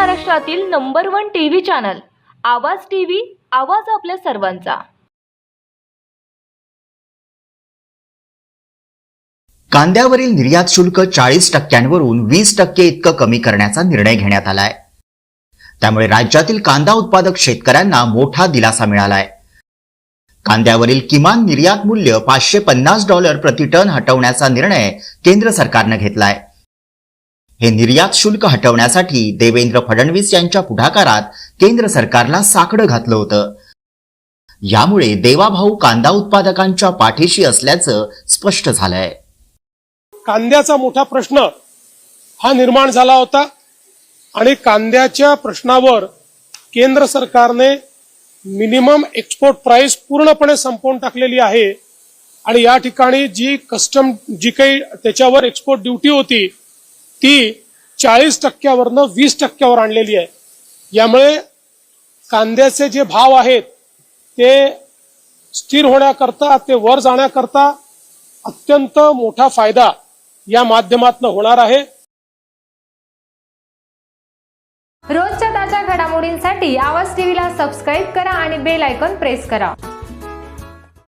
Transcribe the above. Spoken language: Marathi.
महाराष्ट्रातील number one TV channel Awaaz TV Awaaz आपल्या सर्वांचा. कांद्यावरील निर्यात शुल्क चाळीस टक्क्यांवरून वीस टक्के इतकं कमी करण्याचा निर्णय घेण्यात आलाय. त्यामुळे राज्यातील कांदा उत्पादक शेतकऱ्यांना मोठा दिलासा मिळालाय. कांद्यावरील किमान निर्यात मूल्य पाचशे पन्नास डॉलर प्रति टन हटवण्याचा निर्णय केंद्र सरकारनं घेतलाय. हे निर्यात शुल्क हटवण्यासाठी देवेंद्र फडणवीस यांच्या पुढाकारात केंद्र सरकारला साकडं घातलं होतं. यामुळे देवाभाऊ कांदा उत्पादकांच्या पाठीशी असल्याचं स्पष्ट झालंय. कांद्याचा मोठा प्रश्न हा निर्माण झाला होता आणि कांद्याच्या प्रश्नावर केंद्र सरकारने मिनिमम एक्सपोर्ट प्राइस पूर्णपणे संपवून टाकलेली आहे. आणि या ठिकाणी जी कस्टम जी काही त्याच्यावर एक्सपोर्ट ड्युटी होती ती चाळीस टक्क्यावरनं वीस टक्क्यावर आणलेली आहे. यामुळे कांद्याचे जे भाव आहेत ते स्थिर होण्याकरता ते वर जाण्याकरता अत्यंत मोठा फायदा या माध्यमातून होणार आहे. रोजच्या ताज्या घडामोडींसाठी आवाज टीव्हीला सबस्क्राईब करा आणि बेल आयकॉन प्रेस करा.